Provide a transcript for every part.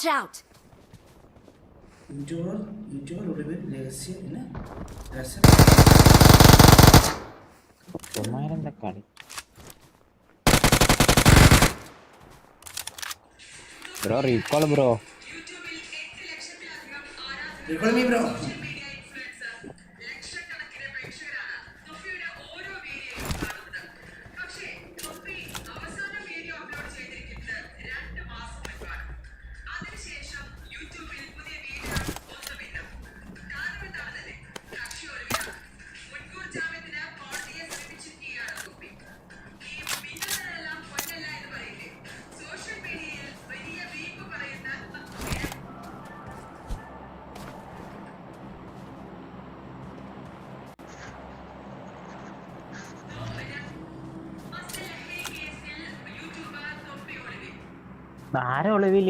Trout. Menjual, udah legacy Kemarin. Bro, recall bro. Recall me bro. ആരാ ഒളിവിൽ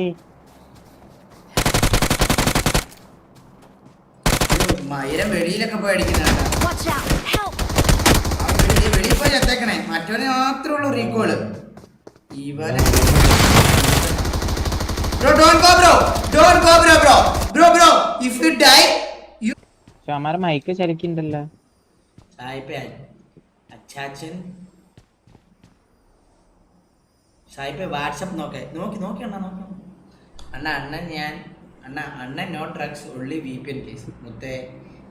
മയിരം വെളിയിലൊക്കെ പോയി അടിക്കുന്നതാണ് Watch out! Help! ആ വെളിയിൽ പോയി മറ്റവന് മാത്രമേ ഉള്ളൂ റീകോൾ ഇവനെ bro don't go bro don't go bro bro bro bro if you die you അമാരെ mic ചലിക്കുന്നുണ്ടല്ലോ സായിപ്പേ അച്ചാച്ചൻ സായിപ്പേ വാട്സപ്പ് നോക്കേ. നോക്കി നോക്കി അണ്ണ നോക്കി. അണ്ണ അണ്ണൻ ഞാൻ അണ്ണ അണ്ണൻ നോ ഡ്രഗ്സ് ഉള്ളി വി പി എൻ കേസ് മുത്തേ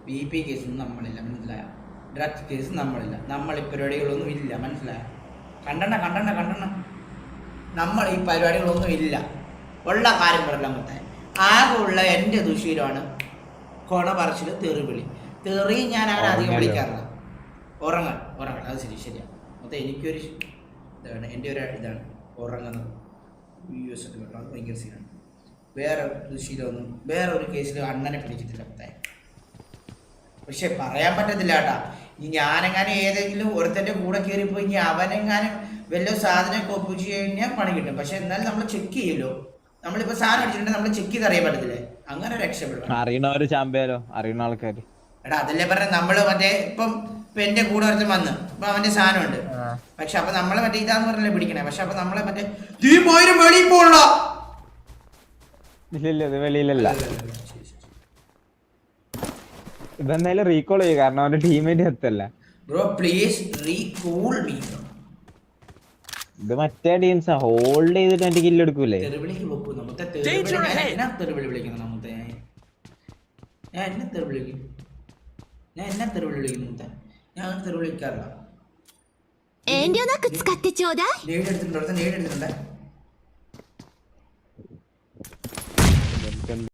വി പി കേസൊന്നും നമ്മളില്ല മനസ്സിലായ? ഡ്രഗ്സ് കേസ് നമ്മളില്ല. നമ്മൾ ഈ പരിപാടികളൊന്നും ഇല്ല മനസ്സിലായ? കണ്ടണ്ണ കണ്ടണ്ണ കണ്ടണ്ണ. നമ്മൾ ഈ പരിപാടികളൊന്നും ഇല്ല. ഉള്ള കാര്യം പറയാം മുത്തേ. ആകെ ഉള്ള എന്റെ ദുശീലമാണ് കൊണ പറച്ചിൽ തെറിവിളി തെറി ഞാൻ അങ്ങനെ അധികം? വിളിക്കാറില്ല. ഉറങ്ങാൻ ഉറങ്ങാൻ. അത് ശരി ശരിയാണ് മൊത്തം എനിക്കൊരു ഇതാണ് എന്റെ ഒരു ഇതാണ്. ഉറങ്ങുന്നത്. യു എസ് ഒക്കെ വേണം അത് ഭയങ്കര സീനാണ് വേറെ ദുശീലമൊന്നും വേറെ ഒരു കേസിൽ അണ്ണനെ പിടിക്കത്തില്ല മൊത്തേ പക്ഷെ പറയാൻ പറ്റത്തില്ല കേട്ടാ. ഈ ഞാനെങ്ങാനും ഏതെങ്കിലും ഒരുത്തന്റെ കൂടെ കയറിപ്പോയി ഇനി അവനെങ്ങാനും വല്ല സാധനമൊക്കെ ഒപ്പിച്ച് കഴിഞ്ഞാൽ പണി കിട്ടും. പക്ഷെ എന്നാലും നമ്മൾ ചെക്ക് ചെയ്യല്ലോ. നമ്മളിപ്പോൾ സാധനം അടിച്ചിട്ടുണ്ടെങ്കിൽ നമ്മൾ ചെക്ക് ചെയ്ത് അറിയാൻ പറ്റത്തില്ലേ? അങ്ങനെ രക്ഷപ്പെടണം ഒരു ചാമ്പ്യാലോ അറിയണ ആൾക്കാർ എടാ അതല്ലേ പറഞ്ഞ നമ്മൾ മറ്റേ ഇപ്പം ഇപ്പൊ എന്റെ കൂടെ ഒരുത്തൻ വന്ന്. ഇപ്പൊ അവന്റെ സാധനമുണ്ട്. പക്ഷെ അപ്പൊ നമ്മളെ മറ്റേ ഇതാന്ന് പറഞ്ഞല്ലേ പിടിക്കണേ. പക്ഷെ അപ്പൊ നമ്മളെ മറ്റേ ഈ പോയാലും വെളിയിൽ പോകണ ഇല്ല ഇല്ല ഇത് വെളിയിലല്ല. ഇതെന്തായാലും റീകോൾ ചെയ്യും കാരണം അവന്റെ ടീമേറ്റ് എത്തല്ല. ബ്രോ പ്ലീസ് റീകോൾ മീ ഇത് മറ്റേ ടീംസ് ഹോൾഡ് ചെയ്തിട്ട് എന്റെ കില്ല് എടുക്കൂലേ? ഞാൻ എന്നാ തെറിവിളി വിളിക്കും ഞാൻ എന്നെ തെറിവിളി വിളിക്കുന്നു മുത്തെ. ഞാൻ തെറിവിളി വിളിക്കാറില്ല 遠慮